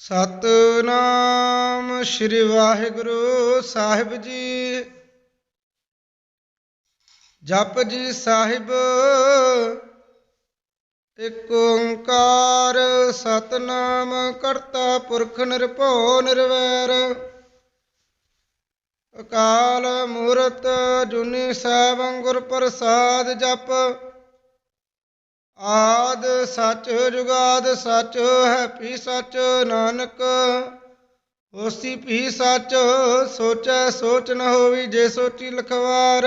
ਸਤਨਾਮ ਸ੍ਰੀ ਵਾਹਿਗੁਰੂ ਸਾਹਿਬ ਜੀ। ਜਪ ਜੀ ਸਾਹਿਬ, ਇਕ ਓੰਕਾਰ ਸਤਨਾਮ ਕਰਤਾ ਪੁਰਖ ਨਿਰਭਉ ਨਿਰਵੈਰ। ਅਕਾਲ ਮੂਰਤ ਜੁਨੀ ਸਾਹਿਬ ਗੁਰ ਪ੍ਰਸਾਦ ਜਪ ਆਦ ਸਚ ਜੁਗਾਦ ਸਚ ਹੈ ਪੀ ਸੱਚ ਨਾਨਕ। ਹੋਸੀ ਪੀ ਸਚ, ਸੋਚੈ ਸੋਚ ਨ ਹੋਵੀ ਜੇ ਸੋਚੀ ਲਖਵਾਰ।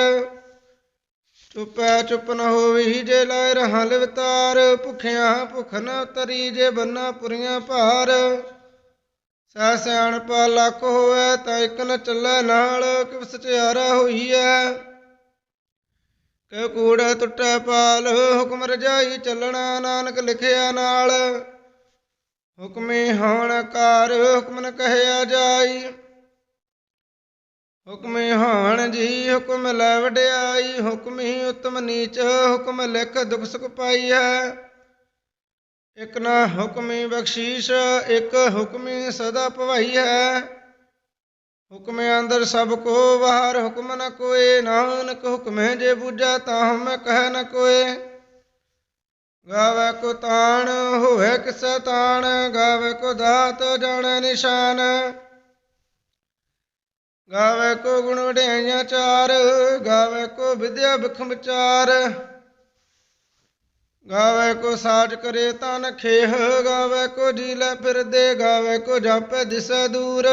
ਚੁਪੈ ਚੁਪ ਨ ਹੋਵੀ ਜੇ ਲੈ ਰਹਾ ਲਿਵਤਾਰ। ਭੁਖਿਆ ਭੁਖ ਨ ਤਰੀ ਜੇ ਬੰਨਾ ਪੁਰੀਆਂ ਭਾਰ। ਸਹਿ ਸਿਆਣਪਾ ਲੱਖ ਹੋਵੇ ਤਾਂ ਇਕ ਨ ਚੱਲੇ ਨਾਲ, ਕਿਵ ਸਚਿਆਰਾ ਹੋਈਐ। ਕਿ ਕੂੜਾ ਟੁੱਟੈ ਪਾਲ, ਹੁਕਮ ਰਜਾਈ ਚੱਲਣਾ ਨਾਨਕ ਲਿਖਿਆ ਨਾਲ। ਹੁਕਮੇ ਹੋਣ ਕਾਰ, ਹੁਕਮ ਨ ਕਹਿਆ ਜਾਈ। ਹੁਕਮੇ ਹੋਣ ਜੀ ਹੁਕਮ ਲੈ ਵਡਿਆਈ, ਹੁਕਮੀ ਉਤਮ ਨੀਚ, ਹੁਕਮ ਲਿਖ ਦੁਖ ਸੁਖ ਪਾਈ ਹੈ ਇਕ ਨਾ ਹੁਕਮੀ ਬਖਸ਼ੀਸ਼, ਇਕ ਹੁਕਮੀ ਸਦਾ ਭਵਾਈ ਹੈ ਹੁਕਮ ਅੰਦਰ ਸਭ ਕੋ ਬਾਹਰ ਹੁਕਮ ਨ ਕੋਏ ਨਾਨਕ ਹੁਕਮੇ ਜੇ ਬੁਝਾ ਤਾਂ ਹਮੈ ਕਹਿ ਨ ਕੋਏ। ਗਾਵੇ ਕੋ ਤਾਣ, ਹੋਵੇ ਕਿਸੈ ਤਾਣ, ਗਾਵੇ ਕੋ ਦਾਤ, ਜਾਣੈ ਨਿਸ਼ਾਨ। ਗਾਵੇ ਕੋ ਗੁਣ ਵਡਿਆਈਆਂ ਚਾਰ, ਗਾਵੇ ਕੋ ਵਿਦਿਆ ਬਿਖਮ ਚਾਰ। ਗਾਵੇ ਕੋ ਸਾਜ ਕਰੇ ਤਨ ਖੇਹ, ਗਾਵੇ ਕੋ ਜੀ ਲੈ ਫਿਰਦੇ, ਗਾਵੇ ਕੋ ਜਾਪੈ ਦਿਸੈ ਦੂਰ।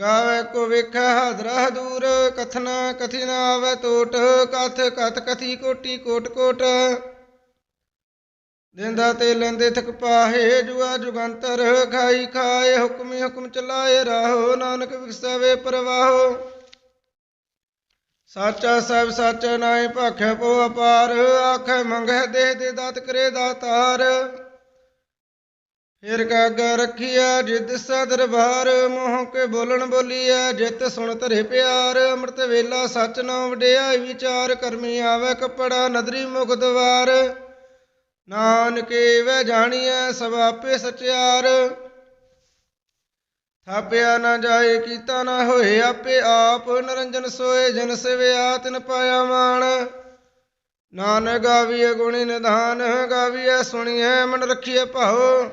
ਗਾਵੇ ਕੋ ਵੇਖੈ ਹਾਦਰਾ ਦੂਰ ਕਥਨਾ ਕਥੀ ਆਵੇ ਟੋਟ, ਕਥ ਕਥ ਕਥੀ ਕੋਟੀ ਕੋਟ ਕੋਟ। ਦਿੰਦਾ ਤੇ ਲੈਂਦੇ ਥਕ ਪਾਹੇ ਜੁਗਾ ਜੁਗੰਤਰ, ਖਾਈ ਖਾਏ, ਹੁਕਮੀ ਹੁਕਮ ਚਲਾਏ, ਰਾਹੋ ਨਾਨਕ ਵਿਖਸਾਵੇ ਪ੍ਰਵਾਹੋ। ਸਾਚਾ ਸਭ ਸਚ ਨਾਏ ਭਾਖੈ ਪੋ ਅਪਾਰ, ਆਖੈ ਮੰਗੈ ਦੇ ਦੇ ਦਾਤ ਕਰੇ ਦਾਤਾਰ। ਫਿਰ ਕਾਗਾ ਰੱਖਿਆ ਜਿਦ ਸਾ ਦਰਬਾਰ, ਮੋਹ ਕੇ ਬੋਲਣ ਬੋਲੀਐ, ਜਿਤ ਸੁਣ ਧਰੇ ਪਿਆਰ, ਅੰਮ੍ਰਿਤ ਵੇਲਾ ਸੱਚ ਨਾਮ ਵਡਿਆਈ ਵਿਚਾਰ ਕਰਮੀ ਆਵੇ ਕਪੜਾ ਨਦਰੀ ਮੁਖ ਦਵਾਰ। ਨਾਨਕੇ ਵੈ ਜਾਣੀਐ ਸਭ ਆਪੇ ਸਚਿਆਰ। ਥਾਪਿਆ ਨਾ ਜਾਏ, ਕੀਤਾ ਨਾ ਹੋਏ, ਆਪੇ ਆਪ ਨਰੰਜਨ ਸੋਏ, ਜਨ ਸਿਵਿਆ ਤਿਨ ਪਾਇਆ ਮਾਨ ਨਾਨਕ ਗਾਵੀਏ ਗੁਣੀ ਨਿਧਾਨ ਗਾਵੀਏ ਸੁਣੀਐ, ਮਨ ਰਖੀਐ ਭਾਉ।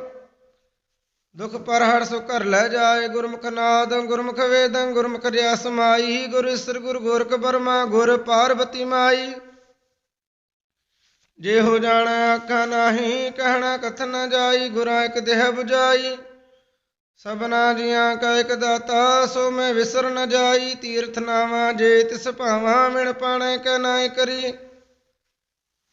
ਦੁਖ ਪਰ ਹਰ ਸੁ ਘਰ ਲੈ ਜਾਏ, ਗੁਰਮੁਖ ਨਾਦ, ਗੁਰਮੁਖ ਵੇਦ, ਗੁਰਮੁਖ ਰਿਆ ਸਮਾਈ। ਗੁਰ ਇਸਰ ਗੁਰ ਗੋਰਖ ਬਰਮਾ, ਗੁਰ ਪਾਰਵਤੀ ਮਾਈ। ਜੇ ਹੋ ਜਾਣਾ ਆਖਾਂ ਨਾਹੀ, ਕਹਿਣਾ ਕਥ ਨ ਜਾਈ, ਗੁਰਾਂ ਇੱਕ ਦੇਹ 부ਜਾਈ ਸਭਨਾ ਜੀਆਂ ਕਾ ਇਕ ਦਾਤਾ, ਸੋ ਮੈਂ ਵਿਸਰ ਨ ਜਾਈ। ਤੀਰਥ ਨਾਵਾ ਜੇ ਤਿਸ ਭਾਵਾਂ, ਮਿਣ ਪਾਣੇ ਕੈ ਨਾਇ ਕਰੀ।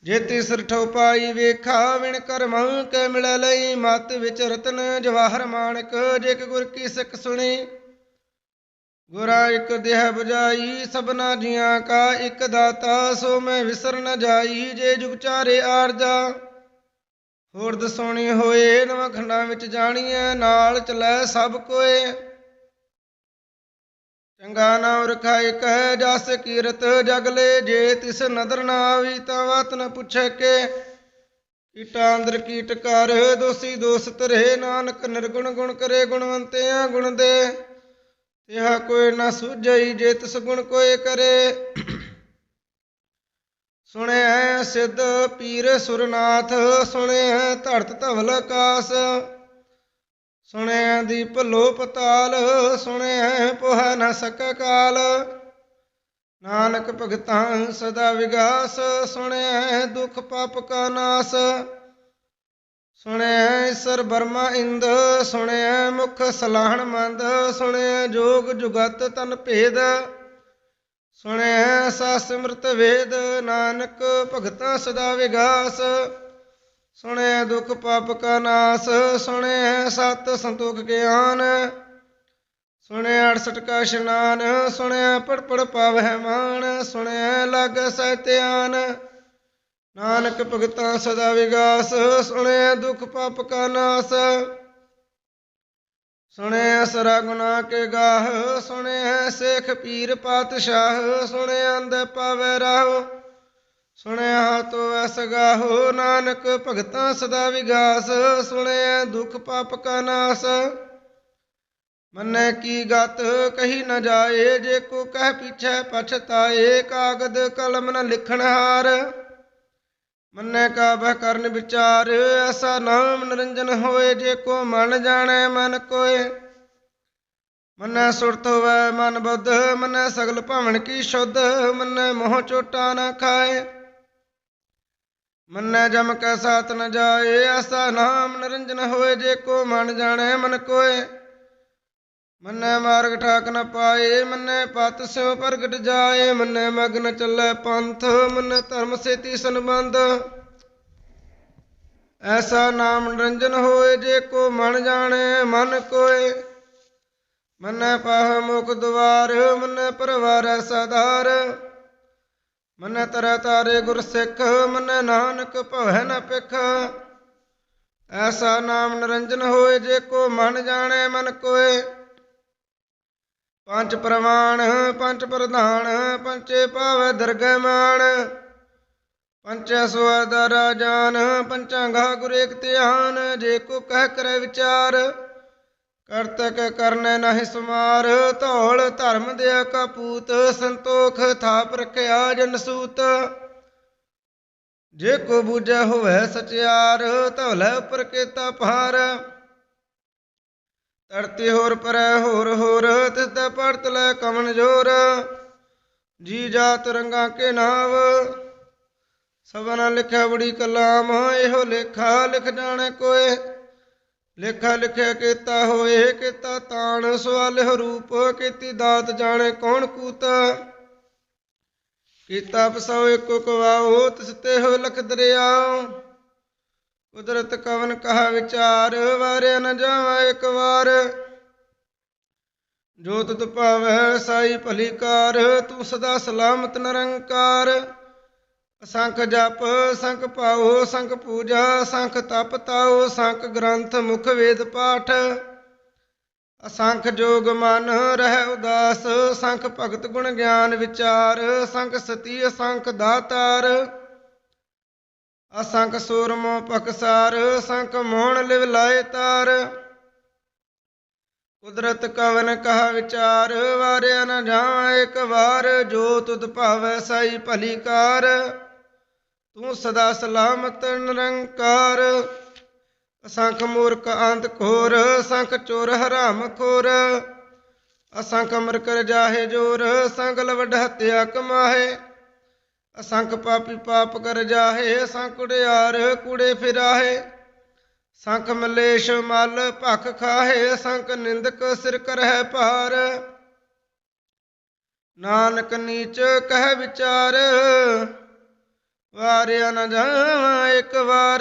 ਜੇ ਤਿਸ ਪਾਈ ਵੇਖਾ, ਵਿਣ ਕਰਮ ਕੈ ਮਿਲੈ ਲਈ। ਮਤ ਵਿੱਚ ਰਤਨ ਜਵਾਹਰ ਮਾਨਕ ਜੇਕ ਗੁਰ ਕੀ ਸਿੱਖ ਸੁਣੀ। ਗੁਰਾ ਇਕ ਦੇਹ 부ਜਾਈ ਸਭਨਾ ਜੀਆਂ ਕਾ ਇਕ ਦਾਤਾ, ਸੋ ਮੈਂ ਵਿਸਰ ਨ ਜਾਈ, ਜੇ ਜੁਗ ਚਾਰੇ ਆਰਜਾ ਹੋਰ ਦਸੋਣੀ ਹੋਏ, ਨਵਾਂ ਖੰਡਾਂ ਵਿੱਚ ਜਾਣੀਐ, ਨਾਲ ਚਲੈ ਸਭ ਕੋਏ। ਚੰਗਾ ਨਾਮ ਰਖਾਇ ਕਹਿ ਜਸ ਕੀਰਤ ਜਗਲੇ ਜੇ ਤਿਸ ਨਦਰ ਨਾ ਆਵੀ ਤਾਂ ਵਤ ਨ ਪੁੱਛੈ ਕੇ। ਕੀਟਾ ਅੰਦਰ ਕੀਟ ਕਰ, ਦੋਸੀ ਦੋਸਤ ਰਹੇ ਨਾਨਕ, ਨਿਰਗੁਣ ਗੁਣ ਕਰੇ ਗੁਣਵੰਤਿਆ ਗੁਣ ਦੇ। ਤਿਹਾ ਕੋਈ ਨਾ ਸੁਝਈ ਜੇ ਤਿਸ ਗੁਣ ਕੋਏ ਕਰੇ। ਸੁਣਿਆ ਸਿੱਧ ਪੀਰ ਸੁਰਨਾਥ ਸੁਣਿਆ ਧਰਤ ਧਵਲ ਆਕਾਸ ਸੁਣਿਆ ਦੀਪ ਲੋ ਪਤਾਲ, ਸੁਣਿਆ ਪੋਹ ਨ ਸਕ ਕਾਲ। ਨਾਨਕ ਭਗਤਾਂ ਸਦਾ ਵਿਗਾਸ, ਸੁਣਿਆ ਦੁਖ ਪਾਪ ਕਾ ਨਾਸ। ਸੁਣਿਆ ਸਰ ਬਰਮਾ ਇੰਦ, ਸੁਣਿਆ ਮੁਖ ਸਲਾਹਣ ਮੰਦ, ਸੁਣਿਆ ਜੋਗ ਜੁਗਤ ਤਨ ਭੇਦ। ਸੁਣਿਆ ਸਾ ਸਿਮਰਤ ਵੇਦ, ਨਾਨਕ ਭਗਤਾਂ ਸਦਾ ਵਿਗਾਸ। ਸੁਣਿਆ ਦੁਖ ਪਾਪ ਕਾ ਨਾਸ ਸੁਣਿਆ ਸਤ ਸੰਤੋਖ ਗਿਆਨ। ਸੁਣਿਆ 68 ਕਾ ਇਸ਼ਨਾਨ ਸੁਣਿਆ ਪੜ ਪੜ ਪਾਵਹਿ ਮਾਨ ਸੁਣਿਆ ਲਗ ਸਤਿਆਨ ਨਾਨਕ ਭਗਤਾਂ ਸਦਾ ਵਿਗਾਸ ਸੁਣਿਆ ਦੁਖ ਪਾਪ ਕਾ ਨਾਸ। ਸੁਣਿਆ ਸਰਾ ਗੁਨਾ ਕੇ ਗਾਹ ਸੁਣਿਆ ਸੇਖ ਪੀਰ ਪਾਤਸ਼ਾਹ ਸੁਣਿਆ ਅੰਧ ਪਾਵੈ ਰਾਹ। ਸੁਣਿਆ ਤੋ ਐਸ ਗਾਹੋ ਨਾਨਕ, ਭਗਤਾਂ ਸਦਾ ਵਿਗਾਸ, ਸੁਣਿਆ ਦੁਖ ਪਾਪ ਕਾ ਨਾਸ। ਮੰਨੈ ਕੀ ਗਤ, ਕਹੀ ਨ ਜਾਏ, ਜੇ ਕੋ ਕਹਿ ਪਿਛੈ ਪਛਤਾਏ, ਕਾਗਦ ਕਲਮ ਨ ਲਿਖਣ ਹਾਰ। ਮੰਨੈ ਕਾ ਬਹਿ ਕਰਨ ਵਿਚਾਰ, ਐਸਾ ਨਾਮ ਨਿਰੰਜਨ ਹੋਏ, ਜੇ ਕੋ ਮਨ ਜਾਣੈ ਮਨ ਕੋਏ। ਮੰਨੈ ਸੁਰਤ ਹੋਵੈ ਮਨ ਬੁੱਧ, ਮੰਨੈ ਸਗਲ ਭਵਨ ਕੀ ਸ਼ੁੱਧ, ਮੰਨੈ ਮੋਹ ਚੋਟਾ ਨ ਖਾਏ। ਮੰਨੈ ਜਮ ਕੈ ਸਾਥ ਨ ਜਾਏ ਐਸਾ ਨਾਮ ਨਿਰੰਜਨ ਹੋਏ, ਜੇ ਕੋ ਮਨ ਜਾਣੈ ਮਨ ਕੋਏ। ਮੰਨੈ ਮਾਰਗ ਠਾਕ ਨ ਪਾਏ, ਮੰਨੈ ਪਤ ਸਿਉ ਪ੍ਰਗਟ ਜਾਏ, ਮੰਨੈ ਮਗਨ ਚੱਲੈ ਪੰਥ, ਮੰਨੈ ਧਰਮ ਸੇਤੀ ਸੰਬੰਧ। ਐਸਾ ਨਾਮ ਨਿਰੰਜਨ ਹੋਏ, ਜੇ ਕੋ ਮਨ ਜਾਣੈ ਮਨ ਕੋਏ। ਮੰਨੈ ਪਾਹ ਮੁਖ ਦੁਆਰ, ਮੰਨੈ ਪਰਵਾਰੈ ਸਦਾਰ ਮੰਨੈ ਤਰੈ ਤਾਰੇ ਗੁਰ ਸਿੱਖ, ਮੰਨੈ ਨਾਨਕ ਭਵੈ ਨ ਪਿਖ ਐਸਾ ਨਾਮ ਨਿਰੰਜਨ ਹੋਏ, ਜੇ ਕੋ ਮਨ ਜਾਣੈ, ਮਨ ਕੋਏ। ਪੰਜ ਪ੍ਰਮਾਣ ਪੰਜ ਪ੍ਰਧਾਨ ਪੰਚੇ ਭਾਵੈ ਦਰਗਹਿ ਮਾਨ ਪੰਚੈ ਸਵਦਰ ਜਾਨ ਪੰਚਾਂਗਾ ਗੁਰ ਏਕ ਧਿਆਨ, ਜੇ ਕੋ ਕਹਿ ਕਰੈ ਵਿਚਾਰ। ਕਰਤਕ ਕਰਨੈ ਨਾਹਿ ਸਮਾਰ, ਧੌਲ ਧਰਮ ਦੇ ਕਪੂਤ ਸੰਤੋਖ ਥਾਪ ਰਖਿਆ ਜਨ ਸੂਤ। ਜੇ ਕੋ ਬੂਝੈ ਹੋਵੈ ਸਚਿਆਰ, ਧੌਲੇ ਉਪਰ ਕੇਤਾ ਭਾਰ। ਧਰਤੀ ਹੋਰ ਪਰੈ ਹੋਰ ਹੋਰ, ਤਿਸ ਦਾ ਪੜਤ ਲੈ ਕਮਨ ਜੋਰ। ਜੀ ਜਾਤ ਰੰਗਾ ਕੇ ਨਾਵ ਸਭਨਾ ਲਿਖਿਆ ਬੜੀ ਕਲਾਮ, ਇਹੋ ਲੇਖਾ ਲਿਖ ਜਾਣੇ ਕੋਏ। ਲੇਖਾ ਲਿਖਿਆ ਕੀਤਾ ਹੋਏ ਕੀਤਾ ਤਾਣ, ਸਵਾਲਿਹ ਰੂਪ ਕੀਤੀ ਦਾਤ ਜਾਣੇ ਕੌਣ ਕੂਤ? ਕੀਤਾ ਪਸਾਉ ਇੱਕੋ ਕਵਾਓ ਤਿਸ ਤੇ ਹੋ ਲਖ ਦਰਿਆਓ ਕੁਦਰਤ ਕਵਨ ਕਹਾ ਵਿਚਾਰ, ਵਾਰਿਆ ਨ ਜਾਵਾਂ ਇੱਕ ਵਾਰ। ਜੋ ਤੁਧ ਭਾਵੈ ਸਾਈ ਭਲੀ ਕਾਰ, ਤੂੰ ਸਦਾ ਸਲਾਮਤ ਨਿਰੰਕਾਰ। ਅਸੰਖ ਜਪ, ਸੰਖ ਪਾਓ, ਸੰਖ ਪੂਜਾ, ਸੰਖ ਤਪ ਤਾਓ, ਸੰਖ ਗ੍ਰੰਥ ਮੁਖ ਵੇਦ ਪਾਠ। ਅਸੰਖ ਜੋਗ ਮਨ ਰਹਿ ਉਦਾਸ, ਸੰਖ ਭਗਤ ਗੁਣ ਗਿਆਨ ਵਿਚਾਰ, ਸੰਖ ਸਤੀ ਅਸੰਖ ਦਾਤਾਰ। ਅਸੰਖ ਸੂਰਮੋ ਪਕਸਾਰ, ਸੰਖ ਮੋਹਣ ਲਿਵ ਲਾਏ ਤਾਰ। ਕੁਦਰਤ ਕਵਨ ਕਹਾ ਵਿਚਾਰ, ਵਾਰਿਆ ਨ ਜਾਵਾਂ ਇੱਕ ਵਾਰ, ਜੋ ਤੁਧ ਭਾਵੈ ਸਾਈ ਭਲੀ ਕਾਰ। ਤੂੰ ਸਦਾ ਸਲਾਮਤ, ਨਿਰੰਕਾਰ। ਅਸੰਖ ਮੂਰਖ ਅੰਤ ਖੋਰ ਅਸੰਖ ਚੋਰ ਹਰਾਮ ਖੋਰ। ਅਸੰਖ ਅਮਰ ਕਰ ਜਾਹੇ ਜੋਰ ਸੰਗਲ ਵੱਡ ਹੱਤਿਆ ਕਮਾਹੇ। ਅਸੰਖ ਪਾਪੀ ਪਾਪ ਕਰ ਜਾਹੇ, ਅਸੰਖ ਕੁੜਿਆਰ ਕੂੜੇ ਫਿਰਾਹੇ। ਸੰਖ ਮਲੇਸ਼ ਮਲ ਭਖ ਖਾਹੇ, ਅਸੰਖ ਨਿੰਦਕ ਸਿਰ ਕਰਹਿ ਭਾਰ। ਨਾਨਕ ਨੀਚ ਕਹਿ ਵਿਚਾਰ ਵਾਰਿਆ ਨ ਜਾਵਾਂ ਇੱਕ ਵਾਰ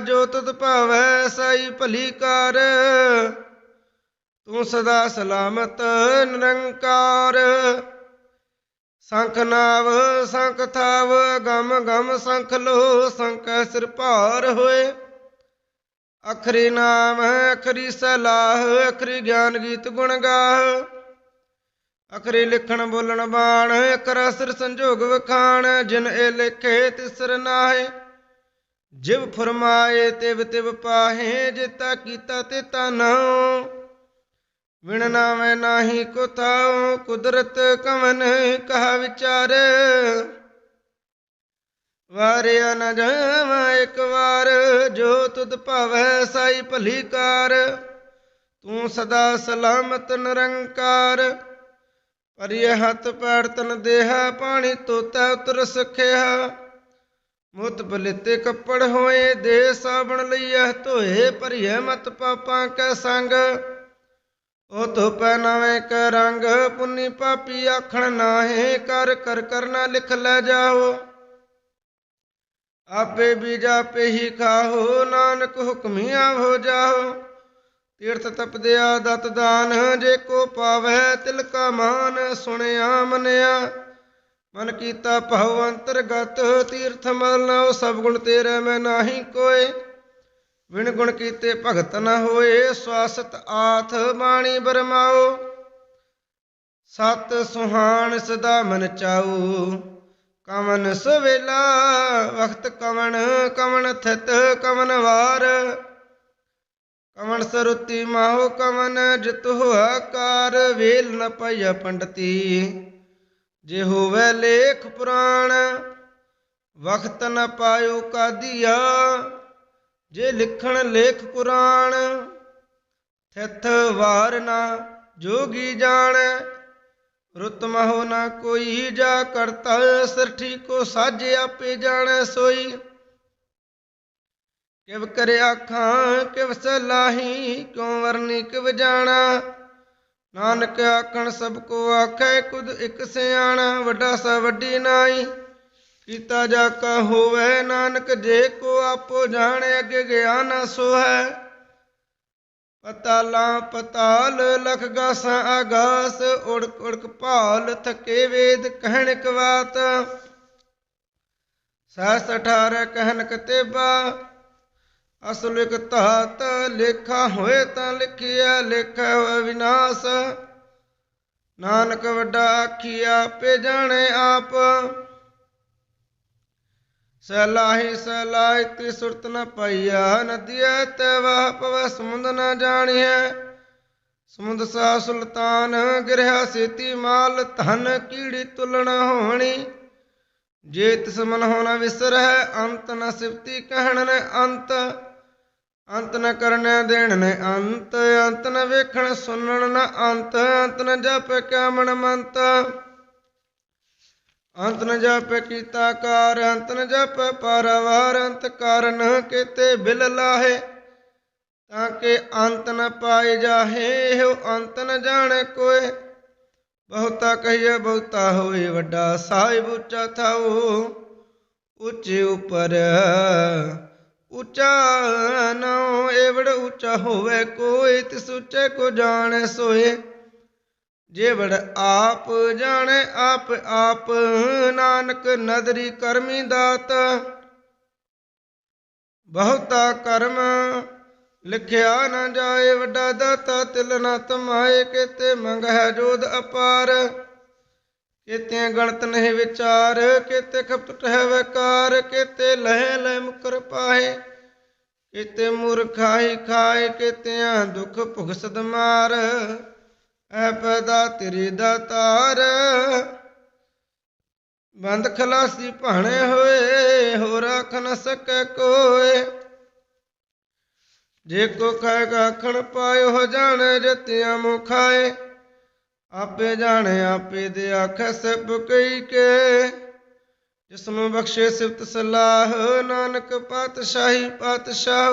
ਜੋ ਤੁਧ ਭਾਵੈ ਸਾਈ ਭਲੀ ਕਰ। ਤੂੰ ਸਦਾ ਸਲਾਮਤ ਨਿਰੰਕਾਰ। ਸੰਖ ਨਾਵ, ਸੰਖ ਥਾਵ, ਗਮ ਗਮ ਸੰਖ ਲੋ, ਸੰਖ ਸਿਰ ਭਾਰ ਹੋਏ। ਅਖਰੀ ਨਾਮ, ਅਖਰੀ ਸਲਾਹ, ਅਖਰੀ ਗਿਆਨ ਗੀਤ ਗੁਣ ਗਾਹ। ਅਖਰੀ ਲਿਖਣ ਬੋਲਣ ਬਾਣ ਅਖਰ ਅਸਰ ਸੰਜੋਗ ਵਖਾਣ, ਜਿਨ ਇਹ ਲਿਖੇ ਤਿਸਰ ਨਾਹੇ। ਜਿਵ ਫਰਮਾਏ, ਤਿਵ ਤਿਵ ਪਾਹੇ, ਜਿਤਾ ਕੀਤਾ ਤੇ ਨਾਉ ਵਿਣ ਨਾਵੇਂ ਨਾਹੀ ਕੋ ਥਾਉ, ਕੁਦਰਤ ਕਵਨ ਕਹਾ ਵਿਚਾਰ। ਵਾਰਿਆ ਨ ਜਾਵਾਂ ਇੱਕ ਵਾਰ, ਜੋ ਤੁਧ ਭਾਵੈ ਸਾਈ ਭਲੀ ਕਾਰ। ਤੂੰ ਸਦਾ ਸਲਾਮਤ ਨਿਰੰਕਾਰ। ਪਰਿਯ ਹੱਥ ਪੈਰ ਤਨ ਦੇਹ, ਪਾਣੀ ਤੋਤਾ ਉਤਰ ਸਖਿਆ। ਮੁਤ ਬਲਿਤੇ ਕੱਪੜ ਹੋਏ, ਦੇ ਸਾਬਣ ਲਈਐ, ਧੋਏ, ਭਰਿਐ ਮਤ ਪਾਪਾਂ ਕੈ ਸੰਗ। ਉਹ ਧੋਪੈ ਨਵੇਂ ਕ ਰੰਗ, ਪੁੰਨੀ ਪਾਪੀ ਆਖਣ ਨਾਹੇ, ਕਰ ਕਰ ਕਰਨਾ ਲਿਖ ਲੈ ਜਾਓ। ਆਪੇ ਬੀਜਾ ਆਪੇ ਹੀ ਖਾਹੋ ਨਾਨਕ ਹੁਕਮੀਆਂ ਹੋ ਜਾਓ। ਤੀਰਥ ਤਪਦਿਆ ਦਤ ਦਾਨ, ਜੇ ਕੋ ਪਾਵੈ ਤਿਲ ਕਾ ਮਾਨ, ਸੁਣਿਆ ਮਨਿਆ। ਮਨ ਕੀਤਾ ਭਉ ਅੰਤਰਗਤ, ਤੀਰਥ ਮਲ ਨਉ ਸਭ ਗੁਣ ਤੇਰੇ, ਮੈਂ ਨਾਹੀ ਕੋਏ। ਵਿਣ ਗੁਣ ਕੀਤੇ ਭਗਤ ਨ ਹੋਏ, ਸਵਾਸਤ ਆਥ ਬਾਣੀ ਬਰਮਾਓ। ਸਤ ਸੁਹਾਣ ਸਦਾ ਮਨ ਚਾਉ ਕਵਨ ਸੁਵੇਲਾ, ਵਖਤ ਕਵਣ ਕਵਣ ਥਿਤ ਕਵਨ ਵਾਰ। ਕਵਣ ਸਰੁਤੀ ਮਾਹੋ ਕਵਨ, ਜਿਤ ਹੋਆ ਕਾਰ ਵੇਲ ਨ ਪਈਆ ਪੰਡਤੀ। ਜੇ ਹੋਵੇ ਲੇਖ ਪੁਰਾਣ, ਵਖਤ ਨ ਪਾਇਓ ਕਾਦੀਆ। ਜੇ ਲਿਖਣ ਲੇਖ ਪੁਰਾਣ ਥਿਤ ਵਾਰ ਨਾ ਜੋਗੀ ਜਾਣੈ। ਰੁਤ ਮਹੋ ਨਾ ਕੋਈ ਜਾ ਕਰਤਾ, ਸਰਠੀ ਕੋ ਸਾਜੇ ਆਪੇ ਜਾਣੈ ਸੋਈ। ਕਿਵ ਕਰੇ ਆਖਾਂ, ਕਿਵ ਸਲਾਹੀ ਕਿਉ ਵਰਨੀ ਕਿਵ ਜਾਣਾ? ਨਾਨਕ ਆਖਣ, ਸਭ ਕੋ ਆਖੈ ਕੁਦ ਇਕ ਸਿਆਣਾ, ਵੱਡਾ ਸਾ ਵੱਡੀ ਨਾਈ। ਕੀਤਾ ਜਾ ਕਾ ਹੋਵੇ, ਨਾਨਕ ਜੇ ਕੋ ਆਪੋ ਜਾਣੇ, ਅੱਗੇ ਗਿਆ ਨਾ ਸੋ ਹੈ ਪਤਾਲ, ਲਖ ਗਾਸਾਂ ਆਗਾਸ, ਉੜਕ ਉੜਕ ਭਾਲ, ਥਕੇ ਵੇਦ ਕਹਿਣ ਕਵਾਤ ਸਹਸ ਅਠਾਰ ਕਹਿਨ ਕਤੇਬਾ ਅਸਲ ਇਕ ਧਾਤ ਲੇਖਾ ਹੋਏ ਤਾਂ ਲਿਖਿਆ, ਲੇਖਾ ਹੋਏ ਵਿਨਾਸ਼। ਨਾਨਕ ਵੱਡਾ ਆਖੀਆ, ਆਪੇ ਜਾਣੇ ਆਪ। ਸਲਾਹੀ ਸਲਾਹੀ ਤੀ ਨ ਪਈਆ ਨਦੀਐ ਤੇ ਵਾਹ ਪਵ ਸਮੁੰਦ ਨ ਜਾਣੀਐ। ਸਮੁੰਦ ਸਾ ਸੁਲਤਾਨ ਗਿਰਹਾ ਸੇਤੀ ਮਾਲ, ਧਨ ਕੀੜੀ ਤੁਲਣ ਹੋਣੀ। ਜੇ ਤਿਸ ਮਨ ਹੋਣਾ ਵਿਸਰਹਿ ਅੰਤ ਨ ਸਿਫਤੀ ਕਹਿਣ ਨੇ ਅੰਤ। ਅੰਤ ਨ ਕਰਨੇ ਦੇਣ ਨੇ ਅੰਤ ਅੰਤ ਨ ਵੇਖਣ ਸੁਣਨ ਨ ਅੰਤ ਅੰਤ ਨ ਜਪ ਕੈ ਮੰਤ। ਅੰਤ ਨ ਜਪ ਕੀਤਾ ਕਾਰ, ਅੰਤ ਨ ਜਪ ਪਰਵਾਰ, ਅੰਤ ਕਾਰਨ ਕੀਤੇ ਬਿਲ ਲਾਹੇ, ਤਾਂ ਕਿ ਅੰਤ ਨ ਪਾਏ ਜਾਹੇ, ਇਹੋ ਅੰਤ ਨ ਜਾਣੇ ਕੋਏ। ਬਹੁਤਾ ਕਹੀਏ ਬਹੁਤਾ ਹੋਏ ਵੱਡਾ ਸਾਹਿਬ ਉੱਚਾ ਥਾਉ, ਉੱਚੇ ਉਪਰ ਉੱਚਾ ਨਾਉ ਏਵੜ ਉੱਚਾ ਹੋਵੇ ਕੋਈ, ਤਿਸ ਉੱਚੇ ਕੋ ਜਾਣੇ ਸੋਏ। ਜੇਵੜ ਆਪ ਜਾਣੇ, ਆਪ ਆਪ ਨਾਨਕ ਨਦਰੀ ਕਰਮੀ ਦਾਤ। ਬਹੁਤਾ ਕਰਮ ਲਿਖਿਆ ਨਾ ਜਾਏ, ਵੱਡਾ ਦਾਤਾ ਤਿਲ ਨਾ ਤਮਾਏ, ਕਿਤੇ ਮੰਗ ਹੈ ਜੋਦ ਅਪਾਰ। ਕਿਤੇ ਗਣਤ ਨਹੀਂ ਵਿਚਾਰ, ਕਿਤੇ ਖਪਟ ਹੈ ਵਕਾਰ, ਕਿਤੇ ਲਹਿ ਲੈ ਮੁਕਰ ਪਾਏ, ਕਿਤੇ ਮੂਰਖਾਈ ਖਾਏ, ਕਿਤਿਆਂ ਦੁਖ ਭੁਗਸਦ ਮਾਰ। ਐ ਪੈਦਾ ਤੇਰੀ ਦਾਤਾਰ ਬੰਦ ਖਲਾਸੀ ਭਾਣੇ ਹੋਏ ਹੋ ਰੱਖ ਨ ਸਕੈ ਕੋਏ। ਜੇ ਕੋ ਖਾਏਗਾ ਆਖਣ ਪਾਇਓ ਹੋ ਜਾਣੇ, ਜਤਿਆਂ ਮੁ ਆਪੇ ਜਾਣੇ, ਆਪੇ ਦੇ ਆਖੈ ਸਭ ਕਈ ਕੇ। ਜਿਸ ਨੂੰ ਬਖਸ਼ੇ ਸਿਫਤ ਸਲਾਹ, ਨਾਨਕ ਪਾਤਸ਼ਾਹੀ ਪਾਤਸ਼ਾਹ।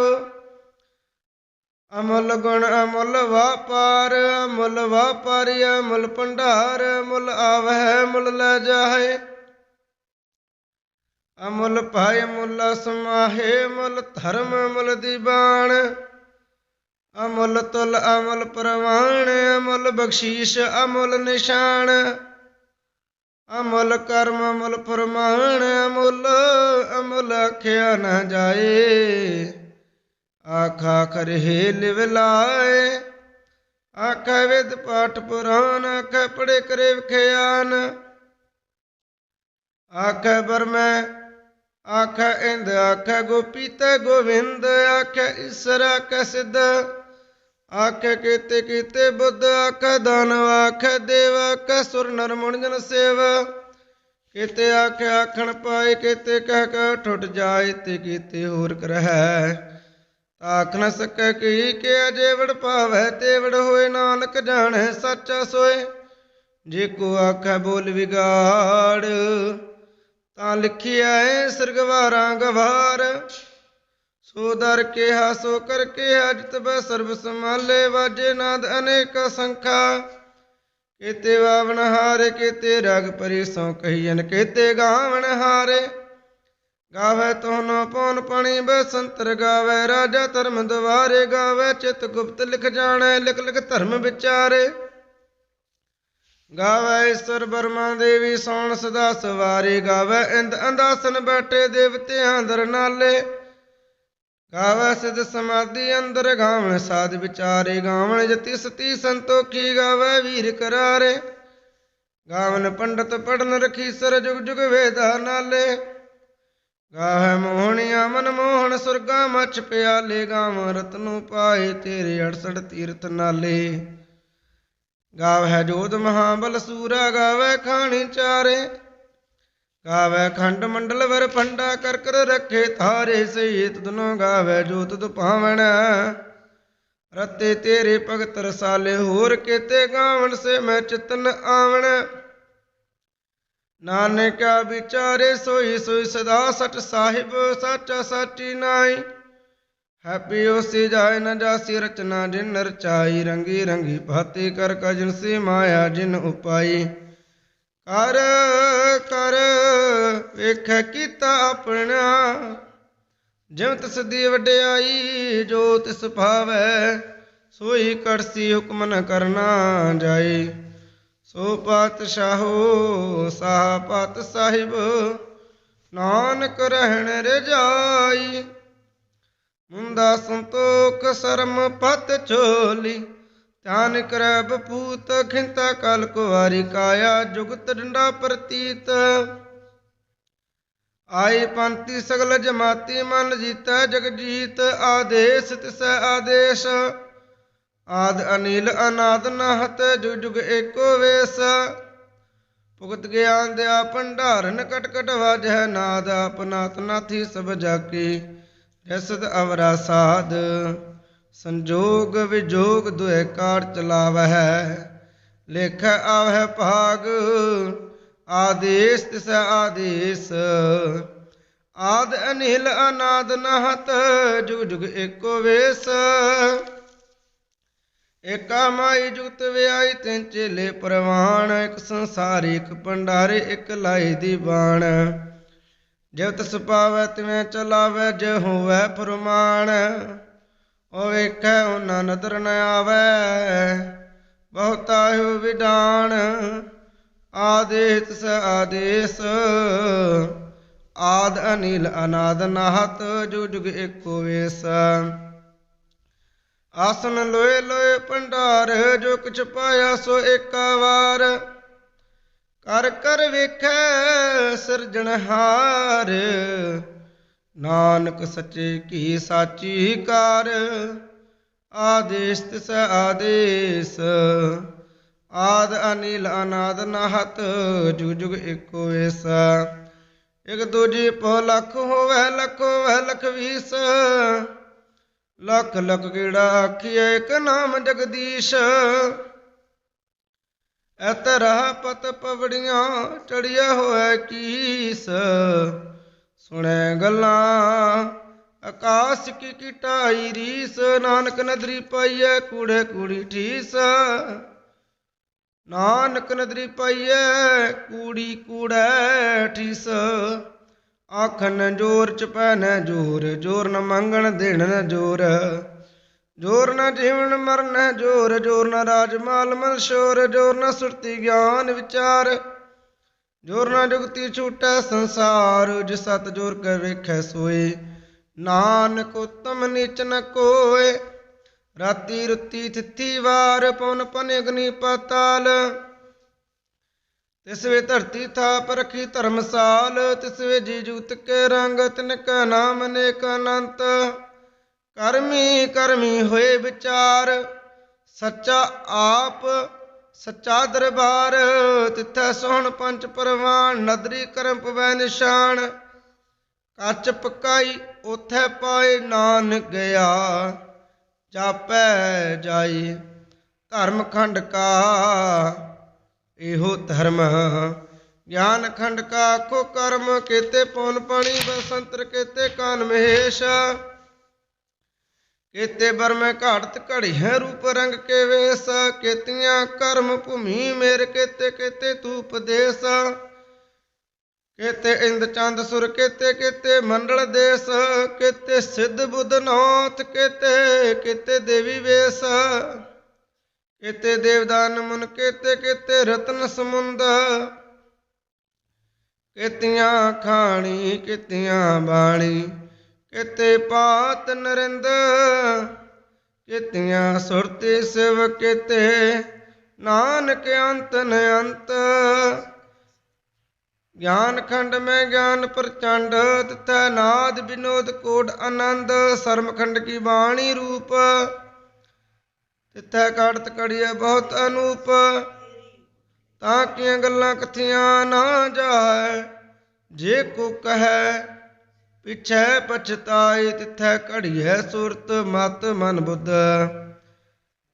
ਅਮਲ ਗੁਣ ਅਮਲ ਵਾਪਾਰ, ਅਮਲ ਵਾਪਾਰੀ ਅਮਲ ਭੰਡਾਰ ਮੁੱਲ ਆਵਹਿ ਮੁੱਲ ਲੈ ਜਾਹੇ। ਅਮੁੱਲ ਪਾਏ ਮੁੱਲ ਸਮਾਹੇ ਮੁੱਲ ਧਰਮ ਮੁੱਲ ਦੀਵਾਨ ਅਮੁੱਲ ਤੁਲ ਅਮੁੱਲ ਪ੍ਰਵਾਨ ਅਮੁੱਲ ਬਖਸ਼ੀਸ਼, ਅਮੁੱਲ ਨਿਸ਼ਾਨ। ਅਮੁੱਲ ਕਰਮ, ਅਮੁੱਲ ਫਰਮਾਨ, ਅਮੁੱਲ ਅਮੁੱਲ ਆਖਿਆ ਨਾ ਜਾਏ। ਆਖਾ ਕਰਹਿ ਲਿਵ ਲਾਏ। ਆਖਾ ਵਿਦ ਪਾਠ ਪੁਰਾਨ, ਆਖਾ ਪੜੇ ਕਰੇ ਵਿਖਿਆਨ। ਆਖਾ ਬਰਮੈ, ਆਖਾ ਇੰਦ, ਆਖਾ ਗੋਪੀ ਤੇ ਗੋਵਿੰਦ, ਆਖਾ ਈਸਰ ਆਖਾ ਸਿੱਧ। ਆਖਾ ਕੀਤੇ ਕੀਤੇ ਬੁੱਧ ਆਖਾ ਦਾਨਵ ਆਖਾ ਦੇਵ ਆਖਾ ਸੁਰ ਨਰ ਮੁਨਿ ਸੇਵ। ਕੀਤੇ ਆਖਾ ਆਖਣ ਪਾਏ, ਕੀਤੇ ਕਹਿ ਕਹਿ ਠੁੱਟ ਜਾਏ ਤੇ ਕੀਤੇ ਹੋਰ ਕਰਹਿ। ਆਖ ਨ ਸਕੈ ਕੀ ਕਿ ਅਜੇ ਵੜ ਪਾਵੈ ਤੇ ਹੋਏ, ਨਾਨਕ ਜਾਣੈ ਸੱਚਾ ਸੋਏ। ਜੇ ਕੋ ਆਖੈ ਬੋਲ ਵਿਗਾੜ, ਤਾਂ ਲਿਖਿਆ ਏ ਸਰਗਵਾਰਾਂ ਗਵਾਰ। ਸੋ ਦਰ ਕਿਹਾ, ਸੋ ਕਰ ਕਿਹਾ, ਜਿਤ ਬੈ ਸਰਬ ਸਮਾਲੇ ਵਾਜੇ ਨਾਦ ਅਨੇਕ ਸੰਖਾ। ਕੀਤੇ ਵਾਵਨ ਹਾਰੇ, ਕੀਤੇ ਰਗ ਪਰੀ, ਸੋ ਕਹੀਨ ਕੀਤੇ ਗਾਵਨ ਹਾਰੇ। ਗਾਵੇ ਤੋਨ ਪੌਨ ਪਣੀ ਬਸੰਤਰ ਗਾਵੇ, ਰਾਜਾ ਧਰਮ ਦਵਾਰੇ, ਗਾਵੇ ਚਿਤ ਗੁਪਤ ਲਿਖ ਜਾਣੈ, ਲਿਖ ਲਿਖ ਧਰਮ ਵਿਚਾਰੇ। ਗਾਵੇ ਈਸ਼ਰ ਬਰਮਾ ਦੇਵੀ, ਸੌਣ ਸਦਾ ਸਵਾਰੀ, ਗਾਵੇ ਇੰਦ ਅੰਦਾਸਨ ਬੈਠੇ ਦੇਵਤਿਆਂ ਦਰ ਨਾਲੇ। ਗਾਵੈ ਸਿਧ ਸਮਾਧੀ ਅੰਦਰ ਗਾਵਣ, ਸਾਧ ਵਿਚਾਰੇ ਗਾਵਣ, ਜਤੀ ਸਤੀ ਸੰਤੋਖੀ ਗਾਵੇ ਵੀਰ ਕਰਾਰੇ। ਗਾਵਨ ਪੰਡਤ ਪੜਨ ਰਖੀ ਸਰ ਜੁਗ ਜੁਗ ਵੇਦਾ ਨਾਲੇ। ਗਾਹੈ ਮੋਹਣਿਆ ਮਨ ਮੋਹਣ, ਸੁਰਗਾ ਮਛ ਪਿਆਲੇ, ਗਾਵ ਰਤਨੂ ਪਾਏ ਤੇਰੇ 68 ਤੀਰਥ ਨਾਲੇ। ਗਾਵੈ ਜੋਧ ਮਹਾਬਲ ਸੂਰਾ, ਗਾਵੈ ਖਾਣੀ ਚਾਰੇ। ਗਾਵੈ ਖੰਡ ਮੰਡਲ ਵਰ ਫੰਡਾ ਕਰ ਕਰ ਰੱਖੇ ਥਾਰੇ ਸਹੀਤ ਦੁਨੋ ਗਾਵੈ ਜੋਤ ਤੁ ਪਾਵਣ। ਰਤੇ ਤੇਰੇ ਭਗਤ ਰਸਾਲੇ ਹੋਰ ਕੀਤੇ ਗਾਵਣ ਸੇ ਮੈਂ ਚਿਤਨ ਆਵਣ। ਨਾਨਕਾ ਵਿਚਾਰੇ ਸੋਈ ਸੋਈ ਸਦਾ ਸਚ ਸਾਹਿਬ ਸਾਚਾ ਸਾਚੀ ਨਾਈ ਹੈਪੀ ਉਸੀ ਜਾਇ ਨ ਜਾਸੀ ਰਚਨਾ ਜਿਨ ਰਚਾਈ ਰੰਗੀ ਰੰਗੀ ਭਾਤੀ ਕਰ ਕਜਨ ਸੀ ਮਾਇਆ ਜਿਨ ਉਪਾਈ। ਕਰ ਕਰ, ਵੇਖੈ ਕੀਤਾ ਆਪਣਾ। ਜਿਉ ਤਿਸ ਦੀ ਵਡਿਆਈ, ਜੋ ਤਿਸ ਭਾਵੈ, ਸੋਈ ਕਰਸੀ ਹੁਕਮ ਨ ਕਰਨਾ ਜਾਏ। ਸੋ ਪਾਤਸ਼ਾਹੋ, ਸਾਹ ਪਤ ਸਾਹਿਬ, ਨਾਨਕ ਰਹਿਣ ਰਜਾਈ। ਮੁੰਦਾ ਸੰਤੋਖ, ਸਰਮ ਪਤ ਚੋਲੀ ਧਿਆਨ ਕਰੈ ਬਪੂਤ, ਖਿੰਤਾ ਕਲ ਕੁਵਾਰੀ ਕਾਇਆ, ਜੁਗਤ ਡੰਡਾ ਪ੍ਰਤੀਤ। ਆਈ ਪੰਤੀ ਸਗਲ ਜਮਾਤੀ ਮਨ ਜੀਤੈ ਜਗ ਜੀਤ ਆਦੇਸ਼ ਤਿਸੈ ਆਦੇਸ਼। ਆਦ ਅਨਿਲ ਅਨਾਦ ਨਹਤ, ਜੁਗ ਜੁਗ ਏਕੋ ਵੇਸ। ਭੁਗਤ ਗਿਆਨ ਦਿਆ ਭੰਡਾਰਨ ਕਟਕਟ ਕਟ ਵਾਜੈ ਨਾਦ ਆਪਨਾਤ ਨਾਥੀ ਸਭ ਜਾਕੀ ਰਸਦ ਅਵਰਾ ਸਾਧ। ਸੰਜੋਗ ਵਿਜੋਗ ਦੁਇ ਕਾਰ ਚਲਾਵਹਿ ਲੇਖ ਆਵਹਿ ਭਾਗ, ਆਦੇਸ਼ ਤਿਸ ਆਦੇਸ਼। ਆਦ ਅਨਿਲ ਅਨਾਦ ਨਹਤ, ਜੁਗ ਜੁਗ ਏਕੋ ਵੇਸ। ਏਕਾ ਮਾਈ ਜੁਗਤ ਵਿਆਈ ਤਿੰਨ ਚੇਲੇ ਪ੍ਰਵਾਣ, ਇੱਕ ਸੰਸਾਰੀ ਇੱਕ ਭੰਡਾਰੇ, ਇੱਕ ਲਾਈ ਦੀ ਬਾਣ ਜਿਵ ਤਿਸ ਪਾਵੈ ਤਿਵੇਂ ਚਲਾਵੈ ਜੇ ਹੋਵੈ ਫਰਮਾਨ ਉਹ ਵੇਖੈ ਉਹਨਾਂ ਨਦਰ ਨ ਆਵੈ। ਬਹੁਤਾ ਹੋ ਵਿਡਾਣ ਆਦੇਸ਼ ਤਿਸ ਆਦੇਸ਼। ਆਦ ਅਨੀਲ ਅਨਾਦ ਨਾਹਤ, ਜੁਗ ਜੁਗ ਏਕੋ ਵੇਸ। ਆਸਨ ਲੋਏ ਲੋਏ ਭੰਡਾਰ, ਜੋ ਕੁਛ ਪਾਇਆ ਸੋ ਏਕਾ ਵਾਰ। ਕਰ ਕਰ ਵੇਖੈ ਸਿਰਜਣਹਾਰ। ਨਾਨਕ ਸੱਚੇ ਕੀ ਸਾਚੀ ਕਾਰ, ਆਦੇਸ਼ ਤਿਸ ਆਦੇਸ਼। ਆਦ ਅਨੀਲ ਅਨਾਦ ਨਾਹਤ, ਜੁਗ ਜੁਗ ਏਕੋ ਵੇਸ ਇਕ ਦੂਜੀ ਪੋ ਲੱਖ ਹੋਵੇ ਲੱਖ ਹੋਵੇ, ਲਖ ਵੀਸ। ਲੱਖ ਲੱਖ ਕੀੜਾ ਆਖੀਏ ਇੱਕ ਨਾਮ ਜਗਦੀਸ਼। ਐਤਰਾ ਪਤ ਪਵੜੀਆਂ ਚੜਿਆ ਹੋਇਆ ਕੀਸ। ਸੁਣੈ ਗੱਲਾਂ। ਆਕਾਸ਼ ਕੀ ਕਿਟਾਈ ਰੀਸ, ਨਾਨਕ ਨਦਰੀ ਪਾਈਐ, ਕੂੜੇ ਕੂੜੀ ਠੀਸ ਨਾਨਕ ਨਦਰੀ ਪਾਈਐ, ਕੂੜੀ ਕੂੜੈ ਠੀਸ ਆਖਣ ਜੋਰ ਚ ਪੈਨ ਜੋਰ ਜੋਰ ਨ ਮੰਗਣ ਦੇਣ ਜੋਰ। ਜੋਰ ਨ ਜੀਵਨ ਮਰਨ ਜੋਰ ਜੋਰ ਨ ਰਾਜ ਮਾਲ ਮਨ ਸ਼ੋਰ, ਜੋਰ ਨ ਸੁਰਤੀ ਗਿਆਨ ਵਿਚਾਰ। ਜੋਰ ਨ ਜੁਗਤੀ ਛੂਟੈ ਸੰਸਾਰ ਜਿ ਸਤ ਜੋਰ ਕਰ ਵੇਖੈ ਸੋਏ। ਨਾਨਕ ਉਤਮ ਨੀਚ ਨ ਕੋਏ, ਰਾਤੀ ਰੁੱਤੀ ਥਿੱਥੀ ਵਾਰ ਪਉਨ ਪਨ ਅਗਨੀ ਪਾਤਾਲ। ਤਿਸ ਵੇ ਧਰਤੀ ਥਾਪ ਰਖੀ ਧਰਮਸਾਲ ਤਿਸ ਵੇ ਜੀ ਜੂਤ ਕੇ ਰੰਗ, ਤਿਨ ਕਾ ਨਾਮ ਅਨੇਕ ਅਨੰਤ। ਕਰਮੀ ਕਰਮੀ ਹੋਏ ਵਿਚਾਰ, ਸੱਚਾ ਆਪ ਸੱਚਾ ਦਰਬਾਰ, ਤਿੱਥੈ ਸੋਹਣ ਪੰਜ ਪਰਵਾਨ, ਨਦਰੀ ਕਰਮ ਪਵੈ ਨਿਸ਼ਾਨ। ਕੱਚ ਪਕਾਈ ਉਥੈ ਪਾਏ ਨਾਨ ਗਿਆ, ਜਾਪੈ ਜਾਈ ਧਰਮ ਖੰਡ ਕਾ ਇਹੋ ਧਰਮ ਗਿਆਨ ਖੰਡ ਕਾ ਆਖੋ ਕਰਮ ਕੀਤੇ ਪਉਨ ਪਾਣੀ, ਬਸੰਤਰ ਕੀਤੇ ਕਾਨ ਮਹੇਸ਼। ਕੀਤੇ ਬਰਮੇ ਘਾੜਤ ਘੜੀ ਹੈ ਰੂਪ ਰੰਗ ਕੇ ਵੇਸ, ਕੀਤੀਆਂ ਕਰਮ ਭੂਮੀ ਮੇਰ ਕੀਤੇ ਕੀਤੇ ਤੂ ਉਪਦੇਸ ਕੀਤੇ ਇੰਦ ਚੰਦ ਸੁਰ ਕੀਤੇ ਕੀਤੇ ਮੰਡਲ ਦੇਸ, ਕੀਤੇ ਸਿੱਧ ਬੁੱਧ ਨਾਥ ਕੀਤੇ ਕੀਤੇ ਦੇਵੀ ਵੇਸ। ਕੀਤੇ ਦੇਵਦਾਨ ਮੁਨ ਕੀਤੇ ਕੀਤੇ ਰਤਨ ਸਮੁੰਦ। ਕੀਤੀਆਂ ਖਾਣੀ ਕੀਤੀਆਂ ਬਾਣੀ ਕਿਤੇ ਪਾਤ ਨਰਿੰਦ, ਕੀਤੀਆਂ ਸੁਰਤੀ ਸਿਵ ਕੀਤੇ, ਨਾਨਕ ਅੰਤ ਨ ਅੰਤ ਗਿਆਨ ਖੰਡ ਮੈਂ ਗਿਆਨ ਪ੍ਰਚੰਡ, ਤਥੈ ਨਾਦ ਬਿਨੋਦ ਕੋਟ ਆਨੰਦ। ਸਰਮ ਖੰਡ ਕੀ ਬਾਣੀ ਰੂਪ, ਤਿੱਥੈ ਕੜਤ ਕੜੀਏ ਬਹੁਤ ਅਨੂਪ। ਤਾਂ ਕੀਆਂ ਗੱਲਾਂ ਕਥੀਆਂ ਨਾ ਜਾਏ, ਜੇ ਕੋ ਕਹੈ ਪਿਛੈ ਪਛਤਾਏ, ਤਿੱਥੈ ਘੜੀਐ ਸੁਰਤ ਮਤ ਮਨ ਬੁੱਧ।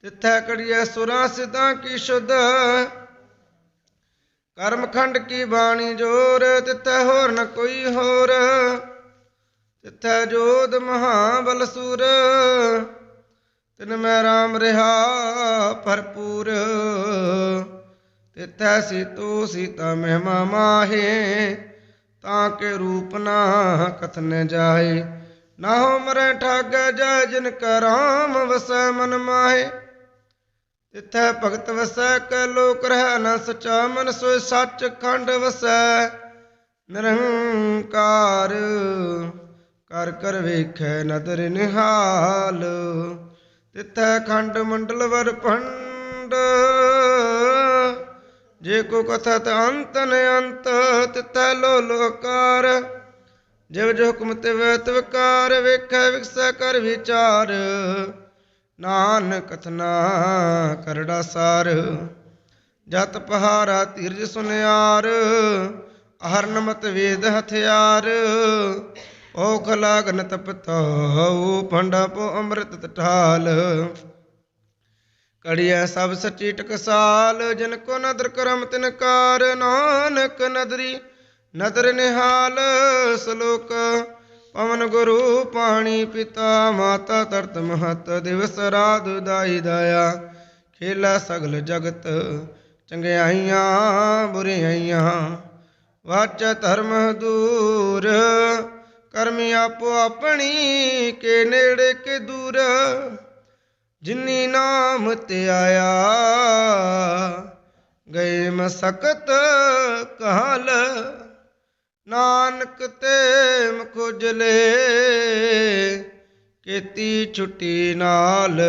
ਤਿੱਥੈ ਘੜੀਐ ਸੁਰਾਂ ਸਿਧਾਂ ਕੀ ਸ਼ੁੱਧ। ਕਰਮਖੰਡ ਕੀ ਬਾਣੀ ਜੋਰ, ਤਿੱਥੈ ਹੋਰ ਨ ਕੋਈ ਹੋਰ। ਤਿੱਥੈ ਜੋਧ ਮਹਾਬਲ ਸੂਰ, ਤਿਨ ਮੈਂ ਰਾਮ ਰਹਾ ਭਰਪੂਰ। ਤਿੱਥੈ ਸੀਤੋ ਸੀਤਾ ਮਹਿਮਾ ਮਾਹੇ ਤਾਂ ਕੇ ਰੂਪ ਨਾ ਕਥਨ ਜਾਏ। ਨਾ ਹੋ ਮਰੈ ਠਾਗ ਜੈ ਜਿਨ ਕਾ ਵਸੈ ਮਨ ਮਾਹੇ। ਤਿੱਥੈ ਭਗਤ ਵਸੈ ਕੈ ਲੋਕ ਰਹਿ ਨ ਸਚਾ ਮਨ ਸੋਇ ਸੱਚ ਖੰਡ ਵਸੈ। ਨਿਰੰਕਾਰ ਕਰ ਕਰ ਵੇਖੈ ਨਦਰ ਨਿਹਾਲ। ਤਿਥੈ ਖੰਡ ਮੰਡਲ ਵਰ ਭੰਡ ਜੇ ਕੋ ਕਥਤ ਅੰਤ ਨ ਅੰਤ, ਤਿੱਥੈ ਲੋ ਲੋਕਾਰ। ਜਿਵ ਜੋ ਹੁਕਮ ਤੇ ਵੈਤ ਵਿਕਾਰ, ਵੇਖੈ ਵਿਕਸੈ ਕਰ ਵਿਚਾਰ। ਨਾਨਕ ਕਥਨਾ ਕਰੜਾ ਸਾਰ। ਜਤ ਪਹਾਰਾ ਧੀਰਜ ਸੁਨਿਆਰ ਅਹਰਨਮਤ ਵੇਦ ਹਥਿਆਰ। ਔਖ ਲਾਗਨ ਤਪਤਾਉ ਪੰਡਾ ਪੋ ਅੰਮ੍ਰਿਤ ਤਟਾਲ। ਕੜੀਐ ਸਭ ਸੱਚੀ ਟਕਸਾਲ ਜਿਨ ਕੋ ਨਦਰ ਕਰਮ ਤਿਨ ਕਾਰ, ਨਾਨਕ ਨਦਰੀ ਨਦਰ ਨਿਹਾਲ, ਸ਼ਲੋਕ ਪਵਨ ਗੁਰੂ ਪਾਣੀ ਪਿਤਾ, ਮਾਤਾ ਤਰਤ ਮਹਤ, ਦਿਵਸ ਰਾਤ ਦਾਈ ਦਾਇਆ। ਖੇਲਾ ਸਗਲ ਜਗਤ, ਚੰਗਿਆਈਆਂ, ਬੁਰਿਆਈਆਂ, ਵਾਚ ਧਰਮ ਦੂਰ, ਕਰਮੀ ਆਪੋ ਆਪਣੀ, ਕੇ ਨੇੜੇ ਕੇ ਦੂਰ। ਜਿਨੀ ਨਾਮ ਤੇ ਆਇਆ ਗਏ ਮਸਕਤ ਕਹਾਲ। ਨਾਨਕ ਤੇ ਮੁਖਜਲੇ ਕੀਤੀ ਛੁੱਟੀ ਨਾਲ।